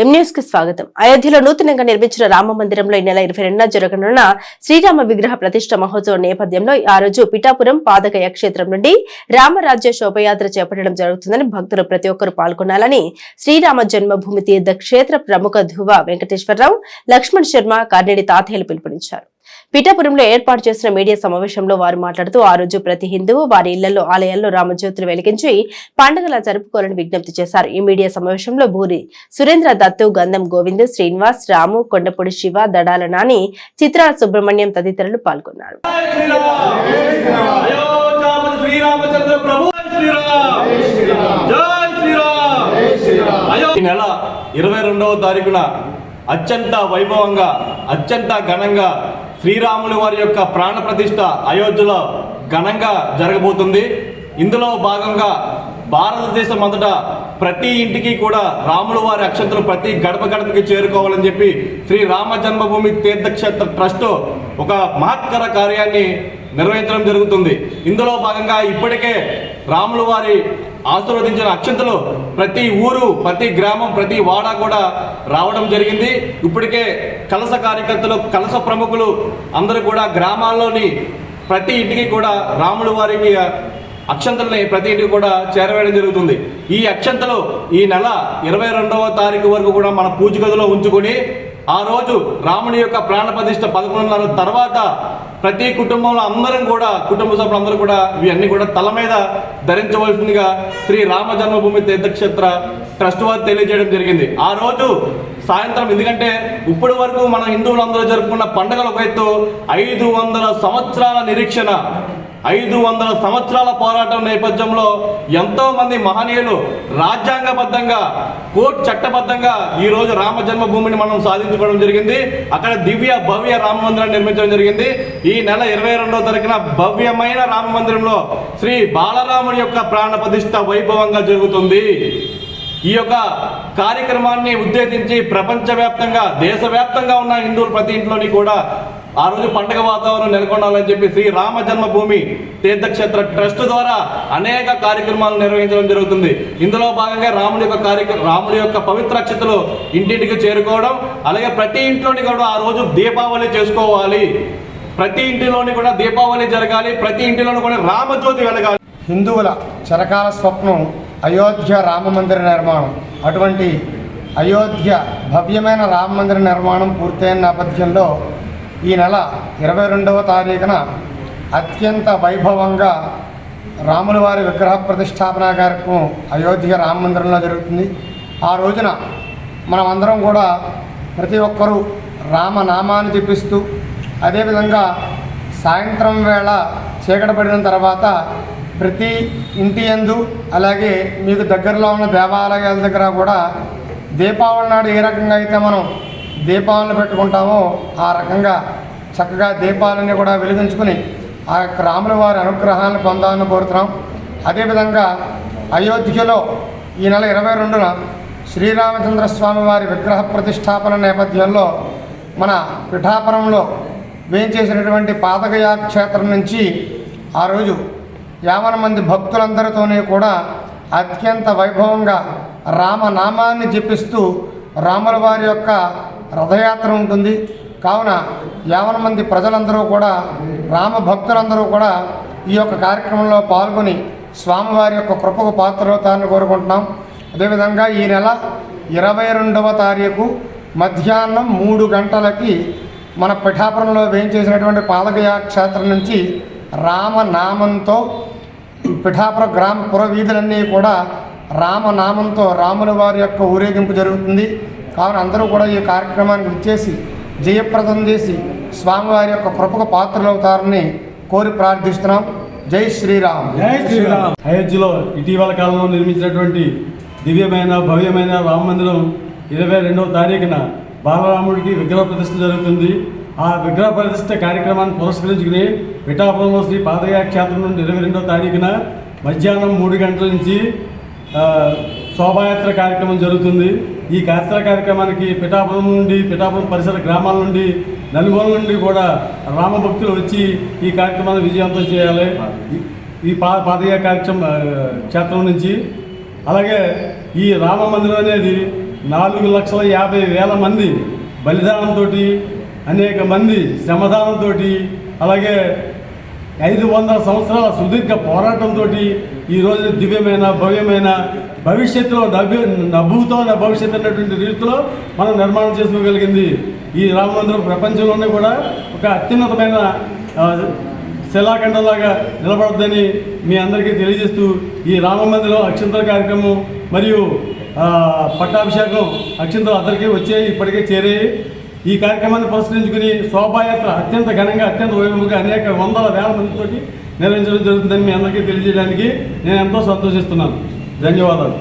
ఎంన్యూస్కి స్వాగతం. అయోధ్యలో నూతనంగా నిర్మించిన రామ మందిరంలో ఈ నెల ఇరవై రెండున జరగనున్న శ్రీరామ విగ్రహ ప్రతిష్ట మహోత్సవం నేపథ్యంలో ఆ రోజు పిఠాపురం పాదకయ క్షేత్రం నుండి రామరాజ్య శోభయాత్ర చేపట్టడం జరుగుతుందని భక్తులు ప్రతి ఒక్కరూ పాల్గొనాలని శ్రీరామ జన్మభూమి తీర్థ క్షేత్ర ప్రముఖ ధువ వెంకటేశ్వరరావు లక్ష్మణ్ శర్మ కార్నేడి తాతయ్యలు పిలుపునిచ్చారు. పిఠాపురంలో ఏర్పాటు చేసిన మీడియా సమావేశంలో వారు మాట్లాడుతూ ఆ రోజు ప్రతి హిందువు వారి ఇళ్ళలో ఆలయాల్లో రామజ్యోతులు వెలిగించి పండుగలా జరుపుకోవాలని విజ్ఞప్తి చేశారు. ఈ మీడియా సమావేశంలో భూరి సురేంద్ర దత్తు గంధం గోవింద్ శ్రీనివాస్ రాము కొండపూడి శివ దడాల నాని చిత్రాల సుబ్రహ్మణ్యం తదితరులు పాల్గొన్నారు. ఈ నెల ఇరవై రెండవ తారీఖున అత్యంత వైభవంగా అత్యంత ఘనంగా శ్రీరాములు వారి యొక్క ప్రాణ ప్రతిష్ట అయోధ్యలో ఘనంగా జరగబోతుంది. ఇందులో భాగంగా భారతదేశం అంతటా ప్రతి ఇంటికి కూడా రాముల వారి అక్షంతలు ప్రతి గడప గడపకి చేరుకోవాలని చెప్పి శ్రీ రామ జన్మభూమి తీర్థక్షేత్ర ట్రస్ట్ ఒక మహత్తర కార్యాన్ని నిర్వహించడం జరుగుతుంది. ఇందులో భాగంగా ఇప్పటికే రాముల వారి ఆశీర్వదించిన అక్షంతలు ప్రతి ఊరు ప్రతి గ్రామం ప్రతి వాడ కూడా రావడం జరిగింది. ఇప్పటికే కలస కార్యకర్తలు కలస ప్రముఖులు అందరూ కూడా గ్రామాల్లోని ప్రతి ఇంటికి కూడా రాముల వారికి అక్షంతల్ని ప్రతి ఇంటికి కూడా చేరవేయడం జరుగుతుంది. ఈ అక్షంతలు ఈ నెల ఇరవై రెండవ తారీఖు వరకు కూడా మన పూజ గదిలో ఉంచుకొని ఆ రోజు రాముని యొక్క ప్రాణ ప్రతిష్ట పదకొండున్నర తర్వాత ప్రతి కుటుంబంలో అందరం కూడా కుటుంబ సభ్యులందరూ కూడా ఇవన్నీ కూడా తల మీద ధరించవలసిందిగా శ్రీ రామ జన్మభూమి తీర్థక్షేత్ర ట్రస్ట్ వారు తెలియజేయడం జరిగింది. ఆ రోజు సాయంత్రం ఎందుకంటే ఇప్పటి వరకు మన హిందువులందరూ జరుపుకున్న పండుగల ఒక ఎత్తు ఐదు వందల సంవత్సరాల నిరీక్షణ. ఐదు వందల సంవత్సరాల పోరాటం నేపథ్యంలో ఎంతో మంది మహనీయులు రాజ్యాంగబద్ధంగా కోర్టు చట్టబద్ధంగా ఈరోజు రామ జన్మభూమిని మనం సాధించుకోవడం జరిగింది. అక్కడ దివ్య భవ్య రామ మందిరాన్ని నిర్మించడం జరిగింది. ఈ నెల ఇరవై రెండవ తారీఖున భవ్యమైన రామ మందిరంలో శ్రీ బాలరాముడి యొక్క ప్రాణ ప్రతిష్ట వైభవంగా జరుగుతుంది. ఈ యొక్క కార్యక్రమాన్ని ఉద్దేశించి ప్రపంచవ్యాప్తంగా దేశవ్యాప్తంగా ఉన్న హిందువులు ప్రతి ఇంట్లోని కూడా ఆ రోజు పండగ వాతావరణం నెలకొనాలని చెప్పి శ్రీ రామ జన్మభూమి తీర్థక్షేత్ర ట్రస్ట్ ద్వారా అనేక కార్యక్రమాలు నిర్వహించడం జరుగుతుంది. ఇందులో భాగంగా రాముడి యొక్క కార్యక్రమం రాముడి యొక్క పవిత్ర అక్షతలు ఇంటింటికి చేరుకోవడం అలాగే ప్రతి ఇంట్లోని కూడా ఆ రోజు దీపావళి చేసుకోవాలి. ప్రతి ఇంటిలోని కూడా దీపావళి జరగాలి ప్రతి ఇంటిలోని కూడా రామజ్యోతి వెలగాలి. హిందువుల చరకాల స్వప్నం అయోధ్య రామ మందిర నిర్మాణం. అటువంటి అయోధ్య భవ్యమైన రామ మందిర నిర్మాణం పూర్తయిన నేపథ్యంలో ఈ నెల ఇరవై రెండవ తారీఖున అత్యంత వైభవంగా రాముల వారి విగ్రహ ప్రతిష్టాపన కార్యక్రమం అయోధ్య రామ మందిరంలో జరుగుతుంది. ఆ రోజున మనమందరం కూడా ప్రతి ఒక్కరూ రామనామాన్ని జపిస్తూ అదేవిధంగా సాయంత్రం వేళ చీకటపడిన తర్వాత ప్రతి ఇంటి యందు అలాగే మీకు దగ్గరలో ఉన్న దేవాలయాల దగ్గర కూడా దీపావళి నాడు ఏ రకంగా అయితే మనం దీపాలను పెట్టుకుంటామో ఆ రకంగా చక్కగా దీపాలని కూడా వెలిగించుకుని ఆ యొక్క రాముల వారి అనుగ్రహాన్ని పొందాలని కోరుతున్నాం. అదేవిధంగా అయోధ్యలో ఈ నెల ఇరవై రెండున శ్రీరామచంద్ర స్వామి వారి విగ్రహ ప్రతిష్టాపన నేపథ్యంలో మన పిఠాపురంలో వేయించేసినటువంటి పాదగయా క్షేత్రం నుంచి ఆ రోజు యావన మంది భక్తులందరితోనే కూడా అత్యంత వైభవంగా రామనామాన్ని జపిస్తూ రాముల వారి యొక్క రథయాత్ర ఉంటుంది. కావున యావన మంది ప్రజలందరూ కూడా రామ భక్తులందరూ కూడా ఈ యొక్క కార్యక్రమంలో పాల్గొని స్వామివారి యొక్క కృపకు పాత్రవుతారని కోరుకుంటున్నాం. అదేవిధంగా ఈ నెల ఇరవై రెండవ తారీఖు మధ్యాహ్నం మూడు గంటలకి మన పిఠాపురంలో వేయించేసినటువంటి పాదగయా క్షేత్రం నుంచి రామనామంతో పిఠాపుర గ్రామ పుర వీధులన్నీ కూడా రామనామంతో రాముల వారి యొక్క ఊరేగింపు జరుగుతుంది. కావున అందరూ కూడా ఈ కార్యక్రమానికి విచ్చేసి జయప్రదం చేసి స్వామివారి యొక్క కృపకు పాత్రలవుతారని కోరి ప్రార్థిస్తున్నాం. జై శ్రీరామ్. జై శ్రీరామ్. అయోధ్యలో ఇటీవల కాలంలో నిర్మించినటువంటి దివ్యమైన భవ్యమైన రామ మందిరం ఇరవై రెండవ తారీఖున బాలరాముడికి విగ్రహ ప్రతిష్ఠ జరుగుతుంది. ఆ విగ్రహ ప్రతిష్ఠ కార్యక్రమాన్ని పురస్కరించుకుని పిఠాపురంలో శ్రీ పాదయాత్ర క్షేత్రం నుండి ఇరవై రెండవ తారీఖున మధ్యాహ్నం మూడు గంటల నుంచి శోభాయాత్ర కార్యక్రమం జరుగుతుంది. ఈ యాత్ర కార్యక్రమానికి పిఠాపురం నుండి పిఠాపురం పరిసర గ్రామాల నుండి నలుగొండ నుండి కూడా రామభక్తులు వచ్చి ఈ కార్యక్రమాన్ని విజయవంతం చేయాలి. ఈ- పా పాదయ కార్యక్రమం క్షేత్రం నుంచి. అలాగే ఈ రామ మందిరం అనేది నాలుగు లక్షల యాభై వేల మంది బలిదానంతో అనేక మంది శ్రమదానంతో అలాగే ఐదు వందల సంవత్సరాల సుదీర్ఘ పోరాటంతో ఈరోజు దివ్యమైన భవ్యమైన భవిష్యత్తులో నవ్య నవ్వుతో భవిష్యత్తు అన్నటువంటి రీతిలో మనం నిర్మాణం చేసుకోగలిగింది. ఈ రామ మందిరం ప్రపంచంలోనే కూడా ఒక అత్యున్నతమైన శిలాఖండంలాగా నిలబడద్దని మీ అందరికీ తెలియజేస్తూ ఈ రామ మందిరం అక్షంతల కార్యక్రమం మరియు పట్టాభిషేకం అక్షంతలు అందరికీ వచ్చే ఇప్పటికే చేరాయి. ఈ కార్యక్రమాన్ని పురస్కరించుకుని శోభాయాత్ర అత్యంత ఘనంగా అత్యంత వైభవంగా అనేక వందల వేల మందితోటి నిర్వహించడం జరుగుతుందని మీ అందరికీ తెలియజేయడానికి నేను ఎంతో సంతోషిస్తున్నాను. ధన్యవాదాలు.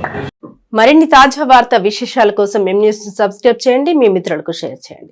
మరిన్ని తాజా వార్త విశేషాల కోసం ఎం న్యూస్ సబ్స్క్రైబ్ చేయండి మీ మిత్రులకు షేర్ చేయండి.